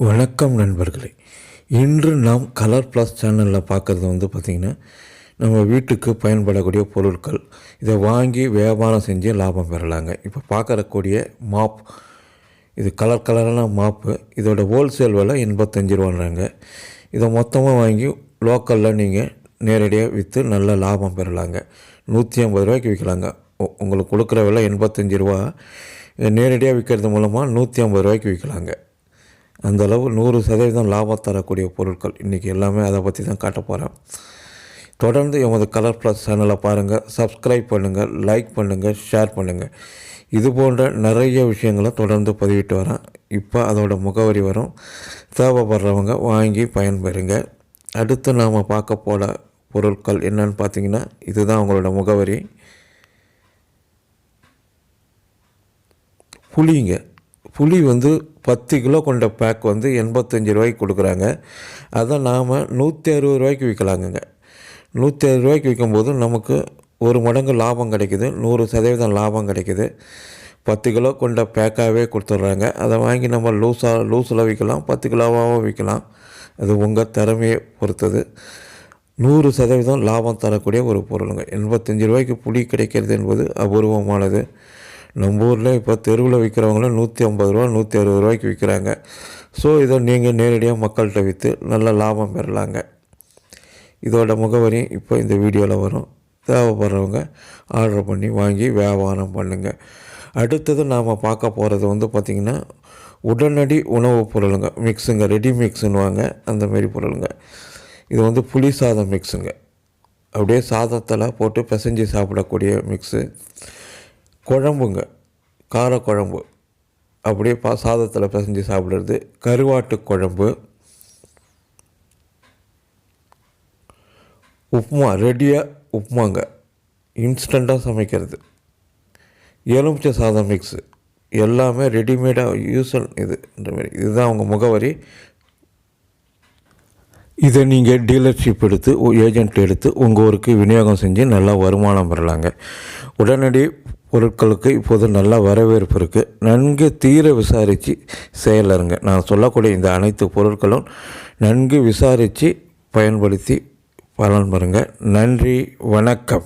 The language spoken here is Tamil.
வணக்கம் நண்பர்களே. இன்று நாம் கலர் ப்ளஸ் சேனலில் பார்க்குறது வந்து பார்த்திங்கன்னா நம்ம வீட்டுக்கு பயன்படக்கூடிய பொருட்கள் இதை வாங்கி வியாபாரம் செஞ்சு லாபம் பெறலாங்க. இப்போ பார்க்கறக்கூடிய மாப் இது கலர் கலரான மாப்பு இதோட ஹோல்சேல் விலை எண்பத்தஞ்சு ரூபான்றாங்க. இதை மொத்தமாக வாங்கி லோக்கலில் நீங்கள் நேரடியாக விற்று நல்ல லாபம் பெறலாங்க. நூற்றி ஐம்பது ரூபாய்க்கு விற்கலாங்க. உங்களுக்கு கொடுக்குற விலை எண்பத்தஞ்சு ரூபா. நேரடியாக விற்கிறது மூலமாக நூற்றி ஐம்பது ரூபாய்க்கு விற்கலாங்க. அந்த அளவு நூறு சதவீதம் லாபம் தரக்கூடிய பொருட்கள். இன்றைக்கி எல்லாமே அதை பற்றி தான் காட்ட போகிறேன் தொடர்ந்து எமது கலர் ப்ளஸ் சேனலை பாருங்கள் சப்ஸ்கிரைப் பண்ணுங்கள் லைக் பண்ணுங்கள் ஷேர் பண்ணுங்கள் இது போன்ற நிறைய விஷயங்களை தொடர்ந்து பதிவிட்டு வரேன். இப்போ அதோட முகவரி வரும். தேவைப்படுறவங்க வாங்கி பயன்பெறுங்க. அடுத்து நாம் பார்க்க போகிற பொருட்கள் என்னன்னு பார்த்தீங்கன்னா இதுதான் அவங்களோட முகவரி. புளிங்க புளி வந்து பத்து கிலோ கொண்ட பேக் வந்து எண்பத்தஞ்சு ரூபாய்க்கு கொடுக்குறாங்க. அதை நாம் நூற்றி அறுபது ரூபாய்க்கு விற்கலாங்கங்க. நூற்றி அறுபது ரூபாய்க்கு விற்கும்போது நமக்கு ஒரு மடங்கு லாபம் கிடைக்குது. நூறு சதவீதம் லாபம் கிடைக்குது. பத்து கிலோ கொண்ட பேக்காகவே கொடுத்துட்றாங்க. அதை வாங்கி நம்ம லூஸாக லூஸில் விற்கலாம் பத்து கிலோவாகவும் விற்கலாம். அது உங்கள் திறமையை பொறுத்தது. நூறு சதவீதம் லாபம் தரக்கூடிய ஒரு பொருளுங்க. எண்பத்தஞ்சு ரூபாய்க்கு புளி கிடைக்கிறது என்பது அபூர்வமானது. நம்ம ஊரில் இப்போ தெருவில் விற்கிறவங்களும் நூற்றி ஐம்பது ரூபா நூற்றி அறுபது ரூபாய்க்கு விற்கிறாங்க ஸோ இதை நீங்கள் நேரடியாக மக்கள்கிட்ட விற்று நல்ல லாபம் பெறலாங்க. இதோட முகவரி இப்போ இந்த வீடியோவில் வரும். தேவைப்படுறவங்க ஆர்டர் பண்ணி வாங்கி வியாபாரம் பண்ணுங்கள் அடுத்தது நாம் பார்க்க போகிறது வந்து பார்த்திங்கன்னா உடனடி உணவுப் பொருளுங்க. மிக்ஸுங்க ரெடி மிக்ஸுன்னுவாங்க. அந்தமாரி பொருளுங்க. இது வந்து புளி சாதம் மிக்ஸுங்க. அப்படியே சாதத்தில் போட்டு பிசைஞ்சு சாப்பிடக்கூடிய மிக்ஸு. குழம்புங்க. காரக்குழம்பு அப்படியே பா சாதத்தில் பிசைஞ்சு சாப்பிட்றது. கருவாட்டு குழம்பு. உப்புமா ரெடியாக உப்புமாங்க. இன்ஸ்டண்ட்டாக சமைக்கிறது. எலுமிச்சை சாதம் மிக்ஸு எல்லாமே ரெடிமேடாக யூஸல் இது மாதிரி. இதுதான் அவங்க முகவரி. இதை நீங்கள் டீலர்ஷிப் எடுத்து ஏஜென்ட் எடுத்து உங்கள் ஊருக்கு விநியோகம் செஞ்சு நல்லா வருமானம் பெறலாங்க. உடனடி பொருட்களுக்கு இப்போது நல்ல வரவேற்பு இருக்குது நன்கு தீர விசாரித்து செயலருங்க. நான் சொல்லக்கூடிய இந்த அனைத்து பொருட்களும் நன்கு விசாரித்து பயன்படுத்தி பலன் பெறுங்க. நன்றி வணக்கம்.